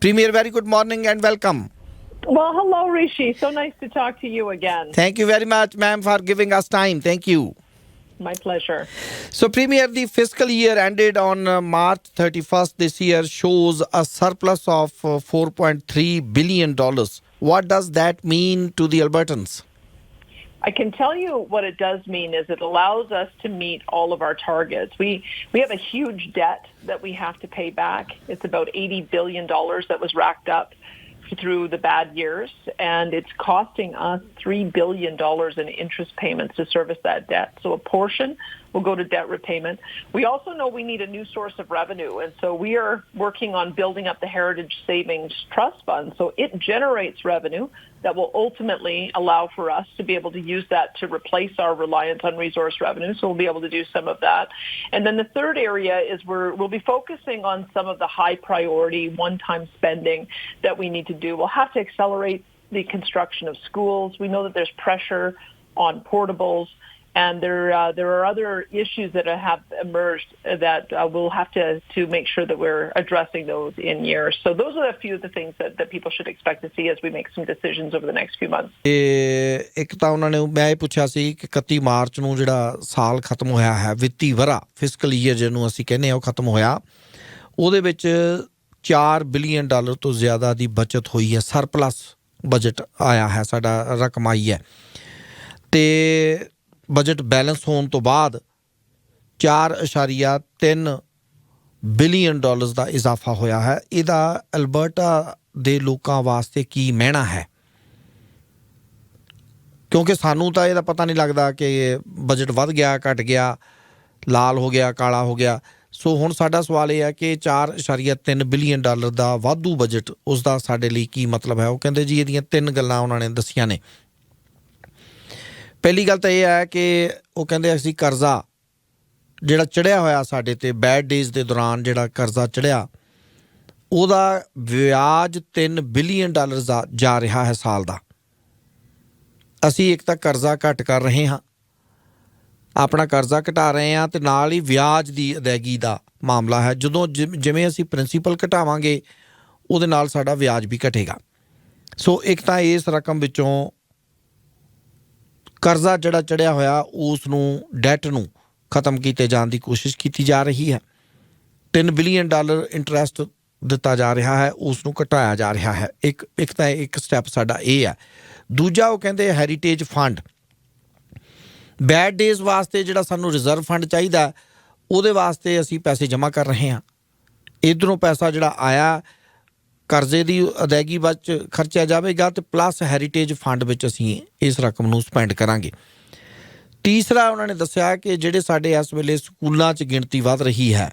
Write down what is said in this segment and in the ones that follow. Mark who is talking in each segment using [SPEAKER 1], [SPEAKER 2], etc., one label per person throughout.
[SPEAKER 1] Premier, very good morning and welcome.
[SPEAKER 2] Well, hello, Rishi. So nice to talk to you again.
[SPEAKER 1] Thank you very much, ma'am, for giving us time. Thank you.
[SPEAKER 2] My pleasure.
[SPEAKER 1] So, Premier, the fiscal year ended on uh, March 31st this year shows a surplus of uh, $4.3 billion. What does that mean to the Albertans?
[SPEAKER 2] I can tell you what it does mean is it allows us to meet all of our targets. We we have a huge debt that we have to pay back. It's about 80 billion dollars that was racked up through the bad years and it's costing us 3 billion dollars in interest payments to service that debt. So a portion will go to debt repayment. We also know we need a new source of revenue and so we are working on building up the Heritage Savings Trust Fund so it generates revenue that will ultimately allow for us to be able to use that to replace our reliance on resource revenue. So we'll be able to do some of that. And then the third area is we're, we'll be focusing on some of the high priority one-time spending that we need to do. We'll have to accelerate the construction of schools. We know that there's pressure on portables. And there, uh, there are other issues that have emerged that uh, we'll have to, to make sure that we're addressing those in years. So those are a few of the things that, that people should expect to see as we make some decisions over the next few months.
[SPEAKER 1] ਤੇ ਇੱਕ ਤਾਂ ਉਹਨਾਂ ਨੇ ਮੈਂ ਇਹ ਪੁੱਛਿਆ ਸੀ ਕਿ 31 March ਨੂੰ ਜਿਹੜਾ ਸਾਲ ਖਤਮ ਹੋਇਆ ਹੈ ਵਿੱਤੀ ਵਰਾ ਫਿਸਕਲ ਈਅਰ ਜਿਹਨੂੰ ਅਸੀਂ ਕਹਿੰਦੇ ਆ ਉਹ ਖਤਮ ਹੋਇਆ ਉਹਦੇ ਵਿੱਚ 4 ਬਿਲੀਅਨ ਡਾਲਰ ਤੋਂ ਜ਼ਿਆਦਾ ਦੀ ਬਚਤ ਹੋਈ ਹੈ ਸਰਪਲਸ ਬਜਟ ਆਇਆ ਹੈ ਸਾਡਾ ਰਕਮ ਆਈ ਹੈ ਤੇ ਬਜਟ ਬੈਲੈਂਸ ਹੋਣ ਤੋਂ ਬਾਅਦ 4.3 ਬਿਲੀਅਨ ਡਾਲਰਸ ਦਾ ਇਜ਼ਾਫਾ ਹੋਇਆ ਹੈ। ਇਹਦਾ ਅਲਬਰਟਾ ਦੇ ਲੋਕਾਂ ਵਾਸਤੇ ਕੀ ਮਹਿਣਾ ਹੈ? ਕਿਉਂਕਿ ਸਾਨੂੰ ਤਾਂ ਇਹਦਾ ਪਤਾ ਨਹੀਂ ਲੱਗਦਾ ਕਿ ਬਜਟ ਵੱਧ ਗਿਆ, ਘਟ ਗਿਆ, ਲਾਲ ਹੋ ਗਿਆ, ਕਾਲਾ ਹੋ ਗਿਆ। ਸੋ ਹੁਣ ਸਾਡਾ ਸਵਾਲ ਇਹ ਹੈ ਕਿ 4.3 ਬਿਲੀਅਨ ਡਾਲਰ ਦਾ ਵਾਧੂ ਬਜਟ ਉਸ ਦਾ ਸਾਡੇ ਲਈ ਕੀ ਮਤਲਬ ਹੈ? ਉਹ ਕਹਿੰਦੇ ਜੀ ਇਹਦੀਆਂ ਤਿੰਨ ਗੱਲਾਂ ਉਹਨਾਂ ਨੇ ਦੱਸੀਆਂ ਨੇ। ਪਹਿਲੀ ਗੱਲ ਤਾਂ ਇਹ ਹੈ ਕਿ ਉਹ ਕਹਿੰਦੇ ਅਸੀਂ ਕਰਜ਼ਾ ਜਿਹੜਾ ਚੜਿਆ ਹੋਇਆ ਸਾਡੇ ਤੇ ਬੈਡ ਡੇਜ਼ ਦੇ ਦੌਰਾਨ ਜਿਹੜਾ ਕਰਜ਼ਾ ਚੜਿਆ, ਉਹਦਾ ਵਿਆਜ 3 ਬਿਲੀਅਨ ਡਾਲਰ ਦਾ ਜਾ ਰਿਹਾ ਹੈ ਸਾਲ ਦਾ। ਅਸੀਂ ਇੱਕ ਤਾਂ ਕਰਜ਼ਾ ਘਟ ਕਰ ਰਹੇ ਹਾਂ, ਆਪਣਾ ਕਰਜ਼ਾ ਘਟਾ ਰਹੇ ਹਾਂ ਤੇ ਨਾਲ ਹੀ ਵਿਆਜ ਦੀ ਅਦਾਇਗੀ ਦਾ ਮਾਮਲਾ ਹੈ। ਜਦੋਂ ਜਿ- ਜਿਵੇਂ ਅਸੀਂ ਪ੍ਰਿੰਸੀਪਲ ਘਟਾਵਾਂਗੇ, ਉਹਦੇ ਨਾਲ ਸਾਡਾ ਵਿਆਜ ਵੀ ਘਟੇਗਾ। ਸੋ ਇੱਕ ਤਾਂ ਇਸ ਰਕਮ ਵਿੱਚੋਂ ਕਰਜ਼ਾ ਜਿਹੜਾ ਚੜਿਆ ਹੋਇਆ ਉਸ ਨੂੰ ਡੈਟ ਨੂੰ ਖਤਮ ਕੀਤੇ ਜਾਣ ਦੀ ਕੋਸ਼ਿਸ਼ ਕੀਤੀ ਜਾ ਰਹੀ ਹੈ। 3 ਬਿਲੀਅਨ ਡਾਲਰ ਇੰਟਰਸਟ ਦਿੱਤਾ ਜਾ ਰਿਹਾ ਹੈ ਉਸ ਨੂੰ ਘਟਾਇਆ ਜਾ ਰਿਹਾ ਹੈ। ਇੱਕ ਇੱਕ ਤਾਂ ਇੱਕ ਸਟੈਪ ਸਾਡਾ ਇਹ ਹੈ। ਦੂਜਾ ਉਹ ਕਹਿੰਦੇ ਹੈਰੀਟੇਜ ਫੰਡ ਬੈਡ ਡੇਜ਼ ਵਾਸਤੇ ਜਿਹੜਾ ਸਾਨੂੰ ਰਿਜ਼ਰਵ ਫੰਡ ਚਾਹੀਦਾ, ਉਹਦੇ ਵਾਸਤੇ ਅਸੀਂ ਪੈਸੇ ਜਮ੍ਹਾਂ ਕਰ ਰਹੇ ਹਾਂ। ਇਧਰੋਂ ਪੈਸਾ ਜਿਹੜਾ ਆਇਆ ਕਰਜ਼ੇ ਦੀ ਅਦਾਇਗੀ ਵਿੱਚ ਖਰਚਿਆ ਜਾਵੇਗਾ ਤੇ ਪਲੱਸ ਹੈਰੀਟੇਜ ਫੰਡ ਵਿੱਚ ਅਸੀਂ ਇਸ ਰਕਮ ਨੂੰ ਸਪੈਂਡ ਕਰਾਂਗੇ। ਤੀਸਰਾ ਉਹਨਾਂ ਨੇ ਦੱਸਿਆ ਕਿ ਜਿਹੜੇ ਸਾਡੇ ਇਸ ਵੇਲੇ ਸਕੂਲਾਂ 'ਚ ਗਿਣਤੀ ਵੱਧ ਰਹੀ ਹੈ,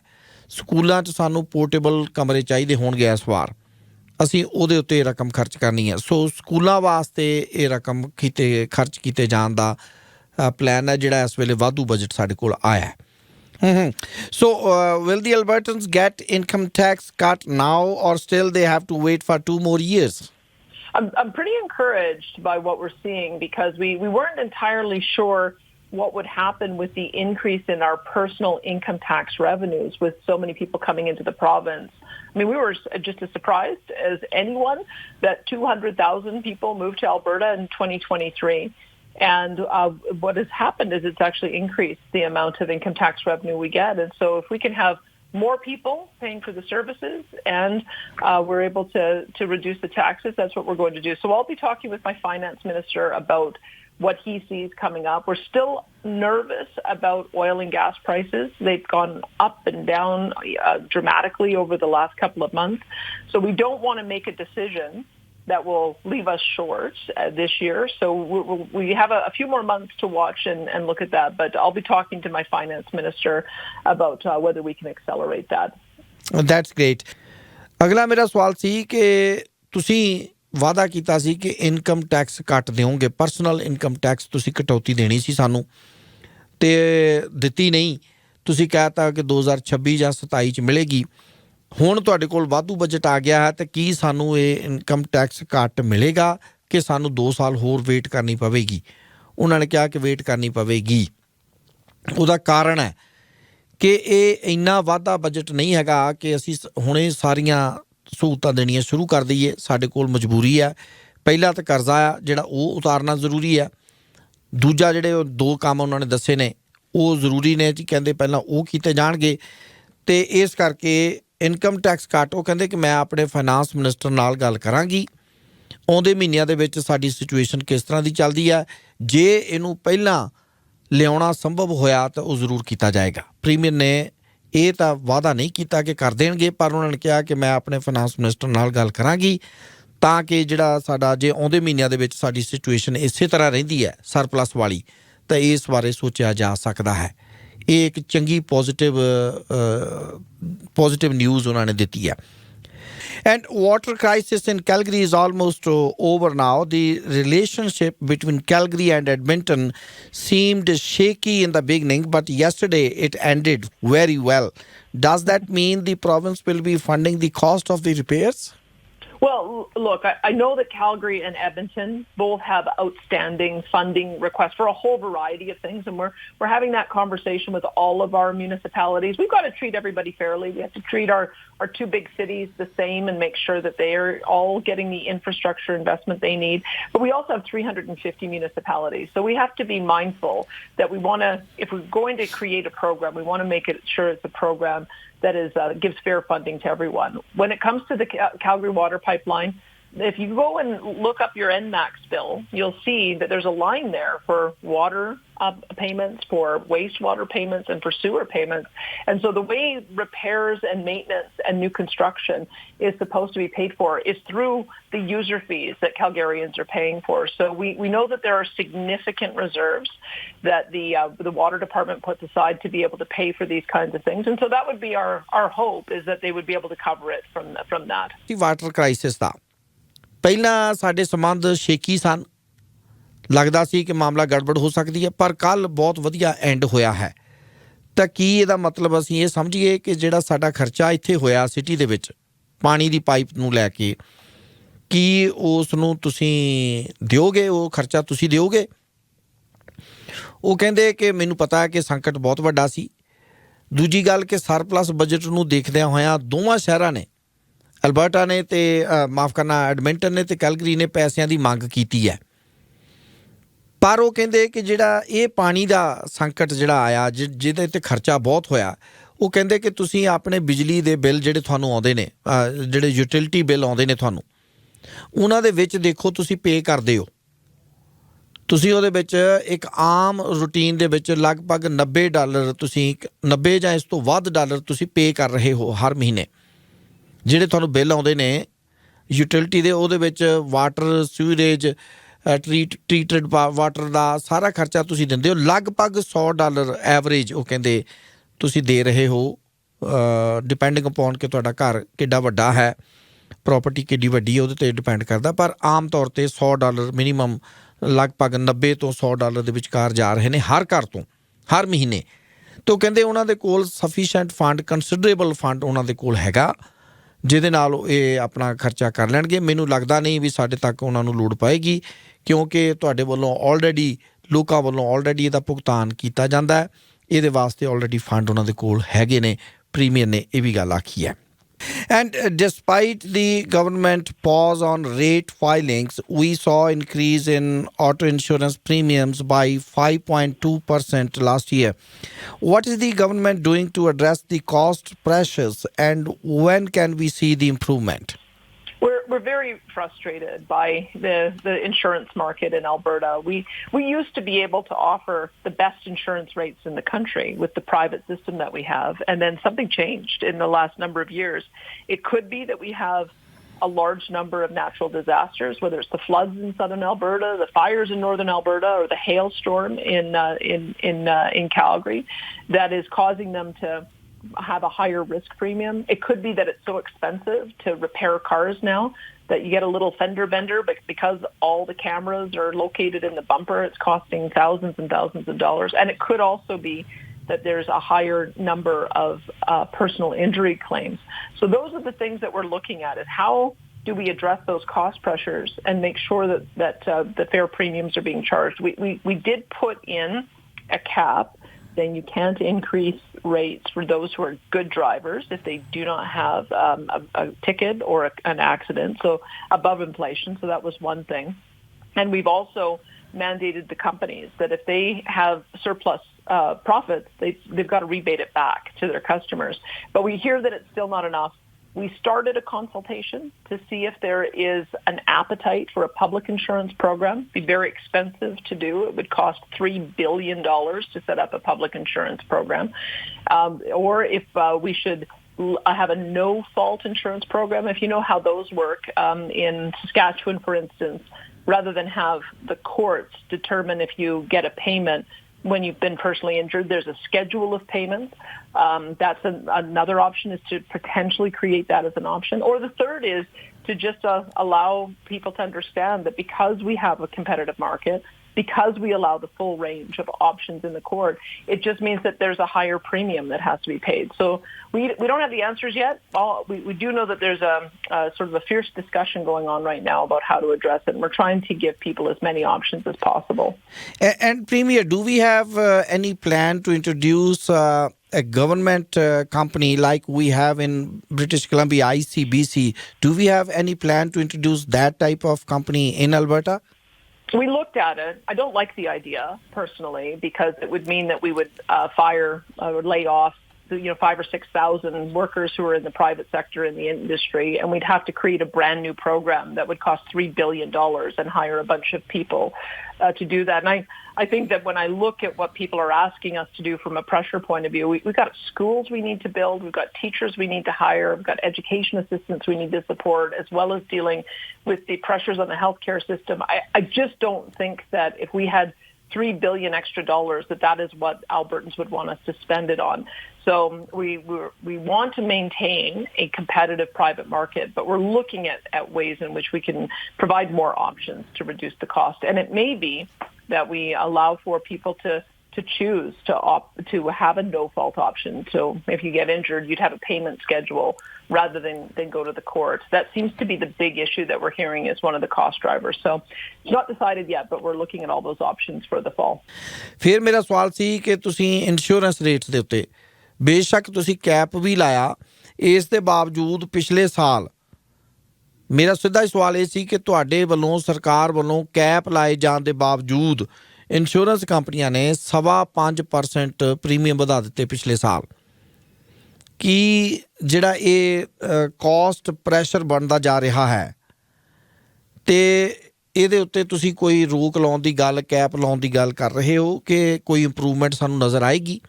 [SPEAKER 1] ਸਕੂਲਾਂ 'ਚ ਸਾਨੂੰ ਪੋਰਟੇਬਲ ਕਮਰੇ ਚਾਹੀਦੇ ਹੋਣਗੇ ਇਸ ਵਾਰ। ਅਸੀਂ ਉਹਦੇ ਉੱਤੇ ਇਹ ਰਕਮ ਖਰਚ ਕਰਨੀ ਹੈ। ਸੋ ਸਕੂਲਾਂ ਵਾਸਤੇ ਇਹ ਰਕਮ ਕੀਤੇ, ਖਰਚ ਕੀਤੇ ਜਾਣ ਦਾ ਪਲਾਨ ਹੈ ਜਿਹੜਾ ਇਸ ਵੇਲੇ ਵਾਧੂ ਬਜਟ ਸਾਡੇ ਕੋਲ ਆਇਆ ਹੈ। Mhm. So, uh, will the Albertans get income tax cut now, or still they have to wait for two more years?
[SPEAKER 2] I'm, I'm pretty encouraged by what we're seeing because we, we weren't entirely sure what would happen with the increase in our personal income tax revenues with so many people coming into the province. I mean, we were just as surprised as anyone that 200,000 people moved to Alberta in 2023. And uh, what has happened is it's actually increased the amount of income tax revenue we get. And so if we can have more people paying for the services and uh, we're able to, to reduce the taxes, that's what we're going to do. So I'll be talking with my finance minister about what he sees coming up. We're still nervous about oil and gas prices. They've gone up and down uh, dramatically over the last couple of months. So we don't want to make a decision that will leave us short uh, this year. So we, we have a, a, few more months to watch and, and, look at that. But I'll be talking to my finance minister about uh, whether we can accelerate that.
[SPEAKER 1] That's great. ਅਗਲਾ ਮੇਰਾ ਸਵਾਲ ਸੀ ਕਿ ਤੁਸੀਂ ਵਾਅਦਾ ਕੀਤਾ ਸੀ ਕਿ income tax ਕੱਟ ਦਿਓਗੇ ਪਰਸਨਲ ਇਨਕਮ ਟੈਕਸ ਤੁਸੀਂ ਕਟੌਤੀ ਦੇਣੀ ਸੀ ਸਾਨੂੰ ਤੇ ਦਿੱਤੀ ਨਹੀਂ ਤੁਸੀਂ ਕਹਿਤਾ ਕਿ 2026 ਜਾਂ 27 ਚ ਮਿਲੇਗੀ ਹੁਣ ਤੁਹਾਡੇ ਕੋਲ ਵਾਧੂ ਬਜਟ ਆ ਗਿਆ ਹੈ ਤੇ ਕੀ ਸਾਨੂੰ ਇਹ ਇਨਕਮ ਟੈਕਸ ਘੱਟ ਮਿਲੇਗਾ ਕਿ ਸਾਨੂੰ 2 ਸਾਲ ਹੋਰ ਵੇਟ ਕਰਨੀ ਪਵੇਗੀ? ਉਹਨਾਂ ਨੇ ਕਿਹਾ ਕਿ ਵੇਟ ਕਰਨੀ ਪਵੇਗੀ। ਉਹਦਾ ਕਾਰਨ ਹੈ ਕਿ ਇਹ ਇੰਨਾ ਵਾਧਾ ਬਜਟ ਨਹੀਂ ਹੈਗਾ ਕਿ ਅਸੀਂ ਹੁਣੇ ਸਾਰੀਆਂ ਸਹੂਲਤਾਂ ਦੇਣੀਆਂ ਸ਼ੁਰੂ ਕਰ ਦਈਏ। ਸਾਡੇ ਕੋਲ ਮਜਬੂਰੀ ਹੈ। ਪਹਿਲਾ ਤਾਂ ਕਰਜ਼ਾ ਆ, ਜਿਹੜਾ ਉਹ ਉਤਾਰਨਾ ਜ਼ਰੂਰੀ ਹੈ। ਦੂਜਾ ਜਿਹੜੇ ਦੋ ਕੰਮ ਉਹਨਾਂ ਨੇ ਦੱਸੇ ਨੇ, ਉਹ ਜ਼ਰੂਰੀ ਨੇ ਜੀ, ਕਹਿੰਦੇ ਪਹਿਲਾਂ ਉਹ ਕੀਤੇ ਜਾਣਗੇ। ਤੇ ਇਸ ਕਰਕੇ ਇਨਕਮ ਟੈਕਸ ਕੱਟ ਉਹ ਕਹਿੰਦੇ ਕਿ ਮੈਂ ਆਪਣੇ ਫਾਈਨਾਂਸ ਮਿਨਿਸਟਰ ਨਾਲ ਗੱਲ ਕਰਾਂਗੀ। ਆਉਂਦੇ ਮਹੀਨਿਆਂ ਦੇ ਵਿੱਚ ਸਾਡੀ ਸਿਚੁਏਸ਼ਨ ਕਿਸ ਤਰ੍ਹਾਂ ਦੀ ਚੱਲਦੀ ਹੈ ਜੇ ਇਹਨੂੰ ਪਹਿਲਾਂ ਲਿਆਉਣਾ ਸੰਭਵ ਹੋਇਆ ਤਾਂ ਉਹ ਜ਼ਰੂਰ ਕੀਤਾ ਜਾਏਗਾ। ਪ੍ਰੀਮੀਅਰ ਨੇ ਇਹ ਤਾਂ ਵਾਅਦਾ ਨਹੀਂ ਕੀਤਾ ਕਿ ਕਰ ਦੇਣਗੇ, ਪਰ ਉਹਨਾਂ ਨੇ ਕਿਹਾ ਕਿ ਮੈਂ ਆਪਣੇ ਫਾਈਨਾਂਸ ਮਿਨਿਸਟਰ ਨਾਲ ਗੱਲ ਕਰਾਂਗੀ ਤਾਂ ਕਿ ਜਿਹੜਾ ਸਾਡਾ ਜੇ ਆਉਂਦੇ ਮਹੀਨਿਆਂ ਦੇ ਵਿੱਚ ਸਾਡੀ ਸਿਚੁਏਸ਼ਨ ਇਸੇ ਤਰ੍ਹਾਂ ਰਹਿੰਦੀ ਹੈ ਸਰਪਲਸ ਵਾਲੀ, ਤਾਂ ਇਸ ਬਾਰੇ ਸੋਚਿਆ ਜਾ ਸਕਦਾ ਹੈ। ਇਹ ਇੱਕ ਚੰਗੀ ਪੋਜ਼ਿਟਿਵ ਪੋਜ਼ਿਟਿਵ ਨਿਊਜ਼ ਉਹਨਾਂ ਨੇ ਦਿੱਤੀ ਹੈ And water crisis in Calgary is almost uh, over now. The relationship between Calgary and Edmonton seemed shaky in the beginning, but yesterday it ended very well. Does that mean the province will be funding the cost of the repairs?
[SPEAKER 2] Well, look, I, I know that Calgary and Edmonton both have outstanding funding requests for a whole variety of things, and we're we're having that conversation with all of our municipalities. We've got to treat everybody fairly. We have to treat our our two big cities the same and make sure that they are all getting the infrastructure investment they need. But we also have 350 municipalities, so we have to be mindful that we want to, if we're going to create a program, we want to make it sure it's a program that is uh, gives fair funding to everyone. When it comes to the Cal- Calgary water pipeline, if you go and look up your NMAX bill, you'll see that there's a line there for water uh, payments, for wastewater payments, and for sewer payments. And so the way repairs and maintenance and new construction is supposed to be paid for is through the user fees that Calgarians are paying for. So we, we know that there are significant reserves that the, uh, the water department puts aside to be able to pay for these kinds of things. And so that would be our, our hope is that they would be able to cover it from, from that.
[SPEAKER 1] The water crisis though. ਪਹਿਲਾਂ ਸਾਡੇ ਸੰਬੰਧ ਸ਼ੇਕੀ ਸਨ। ਲੱਗਦਾ ਸੀ ਕਿ ਮਾਮਲਾ ਗੜਬੜ ਹੋ ਸਕਦੀ ਹੈ, ਪਰ ਕੱਲ ਬਹੁਤ ਵਧੀਆ ਐਂਡ ਹੋਇਆ ਹੈ। ਤਾਂ ਕੀ ਇਹਦਾ ਮਤਲਬ ਅਸੀਂ ਇਹ ਸਮਝੀਏ ਕਿ ਜਿਹੜਾ ਸਾਡਾ ਖਰਚਾ ਇੱਥੇ ਹੋਇਆ ਸਿਟੀ ਦੇ ਵਿੱਚ, ਪਾਣੀ ਦੀ ਪਾਈਪ ਨੂੰ ਲੈ ਕੇ, ਕੀ ਉਸ ਨੂੰ ਤੁਸੀਂ ਦਿਓਗੇ, ਉਹ ਖਰਚਾ ਤੁਸੀਂ ਦਿਓਗੇ? ਉਹ ਕਹਿੰਦੇ ਕਿ ਮੈਨੂੰ ਪਤਾ ਹੈ ਕਿ ਸੰਕਟ ਬਹੁਤ ਵੱਡਾ ਸੀ। ਦੂਜੀ ਗੱਲ ਕਿ ਸਰਪਲਸ ਬਜਟ ਨੂੰ ਦੇਖਦਿਆਂ ਹੋਇਆਂ ਦੋਵਾਂ ਸ਼ਹਿਰਾਂ ਨੇ ਅਲਬਰਟਾ ਨੇ ਤੇ ਮਾਫ ਕਰਨਾ, ਐਡਮਿੰਟਨ ਨੇ ਤੇ ਕੈਲਗਰੀ ਨੇ ਪੈਸਿਆਂ ਦੀ ਮੰਗ ਕੀਤੀ ਹੈ। ਪਰ ਉਹ ਕਹਿੰਦੇ ਕਿ ਜਿਹੜਾ ਇਹ ਪਾਣੀ ਦਾ ਸੰਕਟ ਜਿਹੜਾ ਆਇਆ, ਜਿ- ਜਿਹਦੇ ਤੇ ਖਰਚਾ ਬਹੁਤ ਹੋਇਆ, ਉਹ ਕਹਿੰਦੇ ਕਿ ਤੁਸੀਂ ਆਪਣੇ ਬਿਜਲੀ ਦੇ ਬਿੱਲ ਜਿਹੜੇ ਤੁਹਾਨੂੰ ਆਉਂਦੇ ਨੇ ਜਿਹੜੇ ਯੂਟਿਲਿਟੀ ਬਿੱਲ ਆਉਂਦੇ ਨੇ ਤੁਹਾਨੂੰ, ਉਹਨਾਂ ਦੇ ਵਿੱਚ ਦੇਖੋ ਤੁਸੀਂ ਪੇ ਕਰਦੇ ਹੋ। ਤੁਸੀਂ ਉਹਦੇ ਵਿੱਚ ਇੱਕ ਆਮ ਰੂਟੀਨ ਦੇ ਵਿੱਚ ਲਗਭਗ 90 ਡਾਲਰ ਤੁਸੀਂ 90 ਜਾਂ ਇਸ ਤੋਂ ਵੱਧ ਡਾਲਰ ਤੁਸੀਂ ਪੇ ਕਰ ਰਹੇ ਹੋ ਹਰ ਮਹੀਨੇ। ਜਿਹੜੇ ਤੁਹਾਨੂੰ ਬਿੱਲ ਆਉਂਦੇ ਨੇ ਯੂਟਿਲਿਟੀ ਦੇ, ਉਹਦੇ ਵਿੱਚ water sewerage treat treated water ਦਾ ਸਾਰਾ ਖਰਚਾ ਤੁਸੀਂ ਦਿੰਦੇ ਹੋ। ਲਗਭਗ 100 ਡਾਲਰ ਐਵਰੇਜ ਉਹ ਕਹਿੰਦੇ ਤੁਸੀਂ ਦੇ ਰਹੇ ਹੋ। ਡਿਪੈਂਡਿੰਗ ਅਪਨ ਕਿ ਤੁਹਾਡਾ ਘਰ ਕਿੱਡਾ ਵੱਡਾ ਹੈ ਪ੍ਰਾਪਰਟੀ ਕਿੱਡੀ ਵੱਡੀ ਹੈ, ਉਹਦੇ ਤੇ ਡਿਪੈਂਡ ਕਰਦਾ। ਪਰ ਆਮ ਤੌਰ ਤੇ 100 ਡਾਲਰ ਮਿਨੀਮਮ ਲਗਭਗ 90 ਤੋਂ 100 ਡਾਲਰ ਦੇ ਵਿਚਕਾਰ ਜਾ ਰਹੇ ਨੇ ਹਰ ਘਰ ਤੋਂ, ਹਰ ਮਹੀਨੇ। ਤੋਂ ਕਹਿੰਦੇ ਉਹਨਾਂ ਦੇ ਕੋਲ ਸਫੀਸ਼ੀਐਂਟ ਫੰਡ ਕੰਸੀਡਰੇਬਲ ਫੰਡ ਉਹਨਾਂ ਦੇ ਕੋਲ ਹੈਗਾ। ਜਿਹਦੇ ਨਾਲ ਇਹ ਆਪਣਾ ਖਰਚਾ ਕਰ ਲੈਣਗੇ। ਮੈਨੂੰ ਲੱਗਦਾ ਨਹੀਂ ਵੀ ਸਾਡੇ ਤੱਕ ਉਹਨਾਂ ਨੂੰ ਲੋੜ ਪਏਗੀ, ਕਿਉਂਕਿ ਤੁਹਾਡੇ ਵੱਲੋਂ ਆਲਰੇਡੀ ਲੋਕਾਂ ਵੱਲੋਂ ਆਲਰੇਡੀ ਇਹਦਾ ਭੁਗਤਾਨ ਕੀਤਾ ਜਾਂਦਾ ਹੈ। ਇਹਦੇ ਵਾਸਤੇ ਆਲਰੇਡੀ ਫੰਡ ਉਹਨਾਂ ਦੇ ਕੋਲ ਹੈਗੇ ਨੇ। ਪ੍ਰੀਮੀਅਰ ਨੇ ਇਹ ਵੀ ਗੱਲ ਆਖੀ ਹੈ। And uh, despite the government pause on rate filings, we saw increase in auto insurance premiums by 5.2% last year. What is the government doing to address the cost pressures and when can we see the improvement?
[SPEAKER 2] We're, we're very frustrated by the, the insurance market in Alberta. We, we used to be able to offer the best insurance rates in the country with the private system that we have, and then something changed in the last number of years. It could be that we have a large number of natural disasters, whether it's the floods in southern Alberta, the fires in northern Alberta, or the hailstorm in uh, in in uh, in Calgary, that is causing them to have a higher risk premium. It could be that it's so expensive to repair cars now that you get a little fender bender, but because all the cameras are located in the bumper, it's costing thousands and thousands of dollars. And it could also be that there's a higher number of uh, personal injury claims. So those are the things that we're looking at is how do we address those cost pressures and make sure that, that uh, the fair premiums are being charged. We, we, we did put in a cap saying you can't increase rates for those who are good drivers if they do not have um, a, a ticket or a, an accident, so above inflation. So that was one thing. And we've also mandated the companies that if they have surplus uh, profits, they, they've got to rebate it back to their customers. But we hear that it's still not enough. We started a consultation to see if there is an appetite for a public insurance program. It'd be very expensive to do. It would cost $3 billion to set up a public insurance program. Um, or if uh, we should l- have a no-fault insurance program. If you know how those work um, in Saskatchewan, for instance, rather than have the courts determine if you get a payment when you've been personally injured, there's a schedule of payments. Um, that's an, another option is to potentially create that as an option. Or the third is to just uh, allow people to understand that because we have a competitive market, because we allow the full range of options in the court, it just means that there's a higher premium that has to be paid. So we, we don't have the answers yet. All, we, we do know that there's a, a sort of a fierce discussion going on right now about how to address it. And we're trying to give people as many options as possible.
[SPEAKER 1] A- And Premier, do we have uh, any plan to introduce uh, a government uh, company like we have in British Columbia, ICBC? Do we have any plan to introduce that type of company in Alberta?
[SPEAKER 2] We looked at it. I don't like the idea personally because it would mean that we would uh, fire or lay off you know five or six thousand workers who are in the private sector in the industry, and we'd have to create a brand new program that would cost three billion dollars and hire a bunch of people uh, to do that. And I I think that when I look at what people are asking us to do from a pressure point of view, we, we've got schools we need to build, we've got teachers we need to hire, we've got education assistants we need to support, as well as dealing with the pressures on the healthcare system. I, I just don't think that if we had three billion extra dollars that that is what Albertans would want us to spend it on. So we we want to maintain a competitive private market, but we're looking at, at ways in which we can provide more options to reduce the cost. And it may be that we allow for people to to choose to opt to have a no fault option. So if you get injured, you'd have a payment schedule rather than, than go to the court. That seems to be the big issue that we're hearing as one of the cost drivers. So it's not decided yet, but we're looking at all those options for the fall.
[SPEAKER 1] ਫਿਰ ਮੇਰਾ ਸਵਾਲ ਸੀ ਕਿ ਤੁਸੀਂ insurance rates ਦੇ ਉੱਤੇ ਬੇਸ਼ੱਕ ਤੁਸੀਂ cap ਵੀ ਲਾਇਆ ਇਸ ਦੇ ਬਾਵਜੂਦ ਪਿਛਲੇ ਸਾਲ ਮੇਰਾ ਸਿੱਧਾ ਹੀ ਸਵਾਲ ਇਹ ਸੀ ਕਿ ਤੁਹਾਡੇ ਵੱਲੋਂ ਸਰਕਾਰ ਵੱਲੋਂ ਕੈਪ ਲਾਏ ਜਾਣ ਦੇ ਬਾਵਜੂਦ ਇੰਸ਼ੋਰੈਂਸ ਕੰਪਨੀਆਂ ਨੇ ਸਵਾ 5% ਪ੍ਰੀਮੀਅਮ ਵਧਾ ਦਿੱਤੇ ਪਿਛਲੇ ਸਾਲ। ਕੀ ਜਿਹੜਾ ਇਹ ਕਾਸਟ ਪ੍ਰੈਸ਼ਰ ਬਣਦਾ ਜਾ ਰਿਹਾ ਹੈ ਤੇ ਇਹਦੇ ਉੱਤੇ ਤੁਸੀਂ ਕੋਈ ਰੋਕ ਲਾਉਣ ਦੀ ਗੱਲ ਕੈਪ ਲਾਉਣ ਦੀ ਗੱਲ ਕਰ ਰਹੇ ਹੋ ਕਿ ਕੋਈ ਇੰਪਰੂਵਮੈਂਟ ਸਾਨੂੰ ਨਜ਼ਰ ਆਏਗੀ?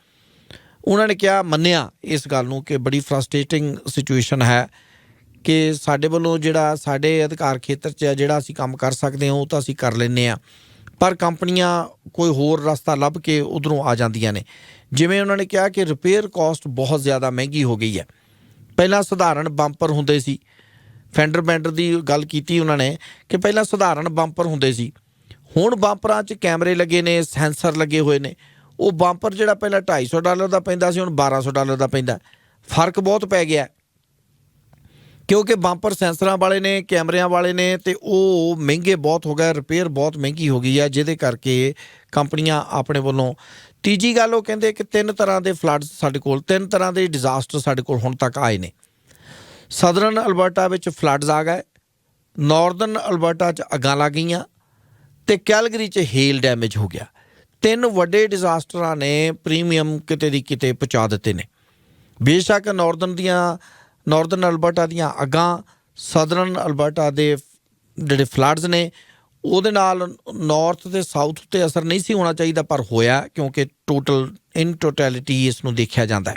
[SPEAKER 1] ਉਹਨਾਂ ਨੇ ਕਿਹਾ, ਮੰਨਿਆ ਇਸ ਗੱਲ ਨੂੰ ਕਿ ਬੜੀ ਫਰਸਟ੍ਰੇਟਿੰਗ ਸਿਚੁਏਸ਼ਨ ਹੈ ਕਿ ਸਾਡੇ ਵੱਲੋਂ ਜਿਹੜਾ ਸਾਡੇ ਅਧਿਕਾਰ ਖੇਤਰ 'ਚ ਹੈ ਜਿਹੜਾ ਅਸੀਂ ਕੰਮ ਕਰ ਸਕਦੇ ਹਾਂ, ਉਹ ਤਾਂ ਅਸੀਂ ਕਰ ਲੈਂਦੇ ਆ ਪਰ ਕੰਪਨੀਆਂ ਕੋਈ ਹੋਰ ਰਸਤਾ ਲੱਭ ਕੇ ਉਧਰੋਂ ਆ ਜਾਂਦੀਆਂ ਨੇ। ਜਿਵੇਂ ਉਹਨਾਂ ਨੇ ਕਿਹਾ ਕਿ ਰਿਪੇਅਰ ਕਾਸਟ ਬਹੁਤ ਜ਼ਿਆਦਾ ਮਹਿੰਗੀ ਹੋ ਗਈ ਹੈ। ਪਹਿਲਾਂ ਸਧਾਰਨ ਬੰਪਰ ਹੁੰਦੇ ਸੀ। ਫੈਂਡਰ ਬੈਂਡਰ ਦੀ ਗੱਲ ਕੀਤੀ ਉਹਨਾਂ ਨੇ ਕਿ ਪਹਿਲਾਂ ਸਧਾਰਨ ਬੰਪਰ ਹੁੰਦੇ ਸੀ। ਹੁਣ ਬੰਪਰਾਂ 'ਚ ਕੈਮਰੇ ਲੱਗੇ ਨੇ ਸੈਂਸਰ ਲੱਗੇ ਹੋਏ ਨੇ। ਉਹ ਬੰਪਰ ਜਿਹੜਾ ਪਹਿਲਾਂ 250 ਡਾਲਰ ਦਾ ਪੈਂਦਾ ਸੀ, ਹੁਣ 1200 ਡਾਲਰ ਦਾ ਪੈਂਦਾ। ਫ਼ਰਕ ਬਹੁਤ ਪੈ ਗਿਆ। ਕਿਉਂਕਿ ਬੰਪਰ ਸੈਂਸਰਾਂ ਵਾਲੇ ਨੇ, ਕੈਮਰਿਆਂ ਵਾਲੇ ਨੇ ਤੇ ਉਹ ਮਹਿੰਗੇ ਬਹੁਤ ਹੋ ਗਏ ਰਿਪੇਅਰ ਬਹੁਤ ਮਹਿੰਗੀ ਹੋ ਗਈ ਹੈ ਜਿਹਦੇ ਕਰਕੇ ਕੰਪਨੀਆਂ ਆਪਣੇ ਵੱਲੋਂ ਤੀਜੀ ਗੱਲ ਉਹ ਕਹਿੰਦੇ ਕਿ ਤਿੰਨ ਤਰ੍ਹਾਂ ਦੇ ਫਲੱਡਸ ਸਾਡੇ ਕੋਲ, ਤਿੰਨ ਤਰ੍ਹਾਂ ਦੇ ਡਿਜ਼ਾਸਟਰ ਸਾਡੇ ਕੋਲ ਹੁਣ ਤੱਕ ਆਏ ਨੇ। ਸਦਰਨ ਅਲਬਰਟਾ ਵਿੱਚ ਫਲੱਡਸ ਆ ਗਏ ਨਾਰਦਰਨ ਅਲਬਰਟਾ 'ਚ ਅੱਗਾਂ ਲੱਗ ਗਈਆਂ ਤੇ ਕੈਲਗਰੀ 'ਚ ਹੇਲ ਡੈਮੇਜ ਹੋ ਗਿਆ। ਤਿੰਨ ਵੱਡੇ ਡਿਜ਼ਾਸਟਰਾਂ ਨੇ ਪ੍ਰੀਮੀਅਮ ਕਿਤੇ ਦੀ ਕਿਤੇ ਪਹੁੰਚਾ ਦਿੱਤੇ ਨੇ। ਬੇਸ਼ੱਕ ਨਾਰਦਰਨ ਦੀਆਂ ਨਾਰਦਰਨ ਅਲਬਰਟਾ ਦੀਆਂ ਅੱਗਾਂ ਸਦਰਨ ਅਲਬਰਟਾ ਦੇ ਜਿਹੜੇ ਫਲੱਡਸ ਨੇ, ਉਹਦੇ ਨਾਲ ਨਾਰਥ ਤੇ ਸਾਊਥ ਤੇ ਅਸਰ ਨਹੀਂ ਸੀ ਹੋਣਾ ਚਾਹੀਦਾ, ਪਰ ਹੋਇਆ, ਕਿਉਂਕਿ ਟੋਟਲ ਇਨ ਟੋਟੈਲਿਟੀ ਇਸ ਨੂੰ ਦੇਖਿਆ ਜਾਂਦਾ ਹੈ।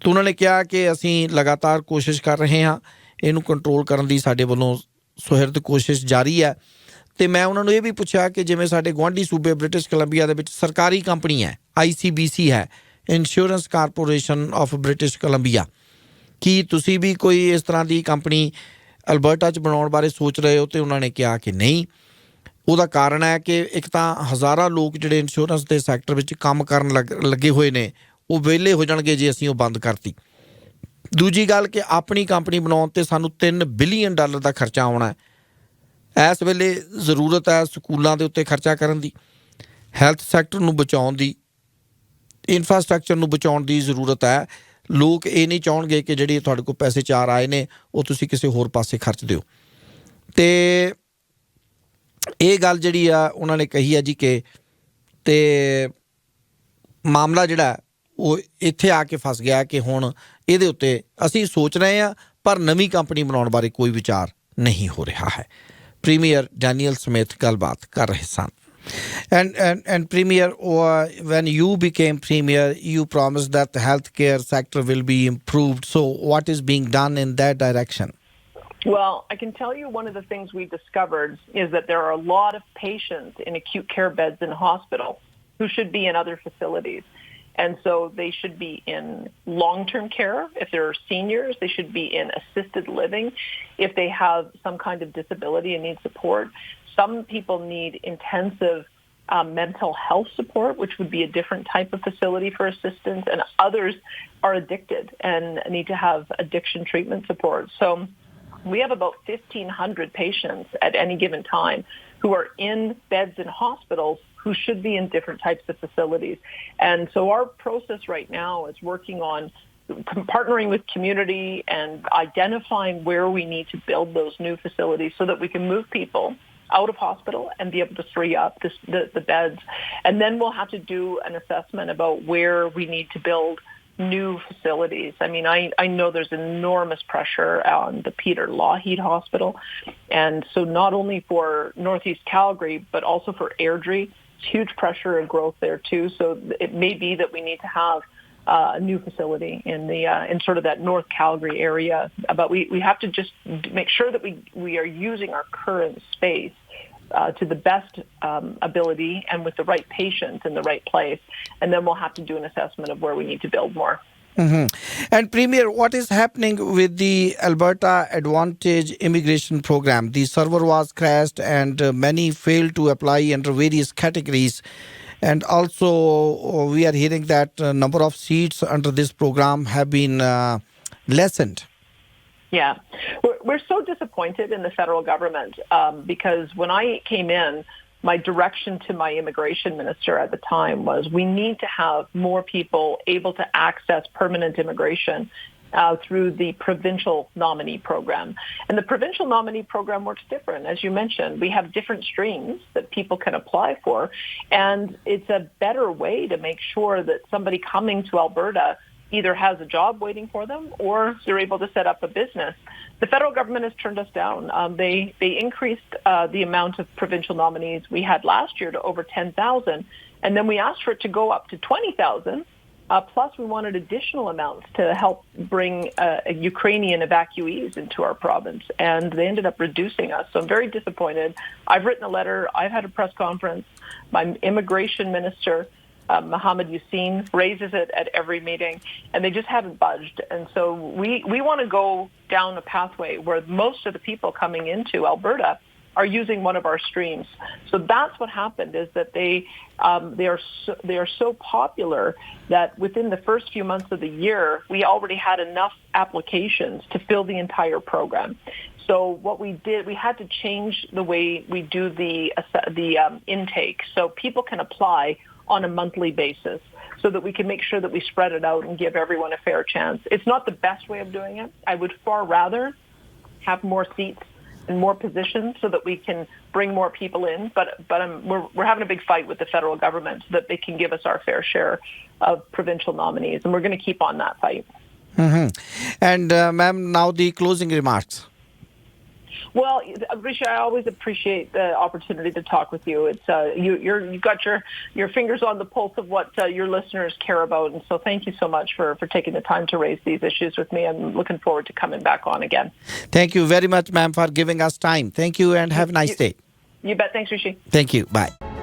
[SPEAKER 1] ਤਾਂ ਉਹਨਾਂ ਨੇ ਕਿਹਾ ਕਿ ਅਸੀਂ ਲਗਾਤਾਰ ਕੋਸ਼ਿਸ਼ ਕਰ ਰਹੇ ਹਾਂ, ਇਹਨੂੰ ਕੰਟਰੋਲ ਕਰਨ ਦੀ, ਸਾਡੇ ਵੱਲੋਂ ਸੁਹਿਰਦ ਕੋਸ਼ਿਸ਼ ਜਾਰੀ ਹੈ। ਤੇ ਮੈਂ ਉਹਨਾਂ ਨੂੰ ਇਹ ਵੀ ਪੁੱਛਿਆ ਕਿ ਜਿਵੇਂ ਸਾਡੇ ਗੁਆਂਢੀ ਸੂਬੇ ਬ੍ਰਿਟਿਸ਼ ਕੋਲੰਬੀਆ ਦੇ ਵਿੱਚ ਸਰਕਾਰੀ ਕੰਪਨੀ ਹੈ ICBC ਹੈ insurance corporation of British Columbia ਕੀ ਤੁਸੀਂ ਵੀ ਕੋਈ ਇਸ ਤਰ੍ਹਾਂ ਦੀ ਕੰਪਨੀ ਅਲਬਰਟਾ 'ਚ ਬਣਾਉਣ ਬਾਰੇ ਸੋਚ ਰਹੇ ਹੋ ਤੇ ਉਹਨਾਂ ਨੇ ਕਿਹਾ ਕਿ ਨਹੀਂ? ਉਹਦਾ ਕਾਰਨ ਹੈ ਕਿ ਇੱਕ ਤਾਂ ਹਜ਼ਾਰਾਂ ਲੋਕ ਜਿਹੜੇ ਇੰਸ਼ੋਰੈਂਸ ਦੇ ਸੈਕਟਰ ਵਿੱਚ ਕੰਮ ਕਰਨ ਲੱਗ- ਲੱਗੇ ਹੋਏ ਨੇ, ਉਹ ਵਿਹਲੇ ਹੋ ਜਾਣਗੇ ਜੇ ਅਸੀਂ ਉਹ ਬੰਦ ਕਰਤੀ। ਦੂਜੀ ਗੱਲ ਕਿ ਆਪਣੀ ਕੰਪਨੀ ਬਣਾਉਣ ਤੇ ਸਾਨੂੰ 3 ਬਿਲੀਅਨ ਡਾਲਰ ਦਾ ਖਰਚਾ ਆਉਣਾ ਹੈ। ਇਸ ਵੇਲੇ ਜ਼ਰੂਰਤ ਹੈ ਸਕੂਲਾਂ ਦੇ ਉੱਤੇ ਖਰਚਾ ਕਰਨ ਦੀ, ਹੈਲਥ ਸੈਕਟਰ ਨੂੰ ਬਚਾਉਣ ਦੀ ਇਨਫਰਾਸਟ੍ਰਕਚਰ ਨੂੰ ਬਚਾਉਣ ਦੀ ਜ਼ਰੂਰਤ ਹੈ। ਲੋਕ ਇਹ ਨਹੀਂ ਚਾਹਣਗੇ ਕਿ ਜਿਹੜੇ ਤੁਹਾਡੇ ਕੋਲ ਪੈਸੇ ਚਾਰ ਆਏ ਨੇ, ਉਹ ਤੁਸੀਂ ਕਿਸੇ ਹੋਰ ਪਾਸੇ ਖਰਚ ਦਿਓ। ਤੇ ਇਹ ਗੱਲ ਜਿਹੜੀ ਆ, ਉਹਨਾਂ ਨੇ ਕਹੀ ਆ ਜੀ ਕਿ ਤੇ ਮਾਮਲਾ ਜਿਹੜਾ, ਉਹ ਇੱਥੇ ਆ ਕੇ ਫਸ ਗਿਆ ਕਿ ਹੁਣ ਇਹਦੇ ਉੱਤੇ ਅਸੀਂ ਸੋਚ ਰਹੇ ਆ ਪਰ ਨਵੀਂ ਕੰਪਨੀ ਬਣਾਉਣ ਬਾਰੇ ਕੋਈ ਵਿਚਾਰ ਨਹੀਂ ਹੋ ਰਿਹਾ ਹੈ। ਪ੍ਰੀਮੀਅਰ ਡੈਨੀਅਲ ਸਮਿਥ ਗੱਲਬਾਤ ਕਰ ਰਹੇ ਸਨ। And and and premier uh, when you became premier you promised that the healthcare sector will be improved so what is being done in that direction
[SPEAKER 2] Well, I can tell you one of the things we discovered is that there are a lot of patients in acute care beds in hospital who should be in other facilities. And so they should be in long-term care. If they're seniors, they should be in assisted living. If they have some kind of disability and need support, some people need intensive um, mental health support, which would be a different type of facility for assistance, and others are addicted and need to have addiction treatment support. So we have about 1,500 patients at any given time who are in beds in hospitals who should be in different types of facilities. And so our process right now is working on partnering with community and identifying where we need to build those new facilities so that we can move people out of hospital and be able to free up this, the, the beds. And then we'll have to do an assessment about where we need to build new facilities. I mean, I, I know there's enormous pressure on the Peter Lougheed Hospital. And so not only for Northeast Calgary, but also for Airdrie, huge pressure and growth there too. So it may be that we need to have uh, a new facility in the uh, in sort of that North Calgary area. But we, we have to just make sure that we, we are using our current space uh, to the best um, ability and with the right patients in the right place. And then we'll have to do an assessment of where we need to build more.
[SPEAKER 1] Mhm. and premier what is happening with the alberta advantage immigration program? The server was crashed and uh, many failed to apply under various categories. And also uh, we are hearing that uh, number of seats under this program have been uh, lessened.
[SPEAKER 2] Yeah, we're, we're so disappointed in the federal government um, because when I came in, my direction to my immigration minister at the time was we need to have more people able to access permanent immigration uh, through the provincial nominee program. And the provincial nominee program works different. As you mentioned, we have different streams that people can apply for. And it's a better way to make sure that somebody coming to Alberta either has a job waiting for them or they're able to set up a business. The federal government has turned us down. Um, they they increased uh, the amount of provincial nominees we had last year to over 10,000, and then we asked for it to go up to 20,000. Uh, plus, we wanted additional amounts to help bring uh, Ukrainian evacuees into our province, and they ended up reducing us. So I'm very disappointed. I've written a letter. I've had a press conference. My immigration minister uh, Mohammed Yassin raises it at every meeting, and they just haven't budged. And so we, we want to go down a pathway where most of the people coming into Alberta are using one of our streams. So that's what happened is that they um, they are so, they are so popular that within the first few months of the year we already had enough applications to fill the entire program. So what we did, we had to change the way we do the the um, intake, so people can apply on a monthly basis so that we can make sure that we spread it out and give everyone a fair chance. It's not the best way of doing it. I would far rather have more seats and more positions so that we can bring more people in. But but um, we're we're having a big fight with the federal government so that they can give us our fair share of provincial nominees, and we're going to keep on that fight.
[SPEAKER 1] Mhm. and uh, ma'am now the closing remarks
[SPEAKER 2] Well, Risha, I always appreciate the opportunity to talk with you. It's uh, you, you're you've got your your fingers on the pulse of what uh, your listeners care about, and so thank you so much for for taking the time to raise these issues with me. I'm looking forward to coming back on again.
[SPEAKER 1] thank you very much ma'am for giving us time thank you and have a nice
[SPEAKER 2] You-
[SPEAKER 1] day
[SPEAKER 2] You bet. Thanks, Rishi.
[SPEAKER 1] thank you bye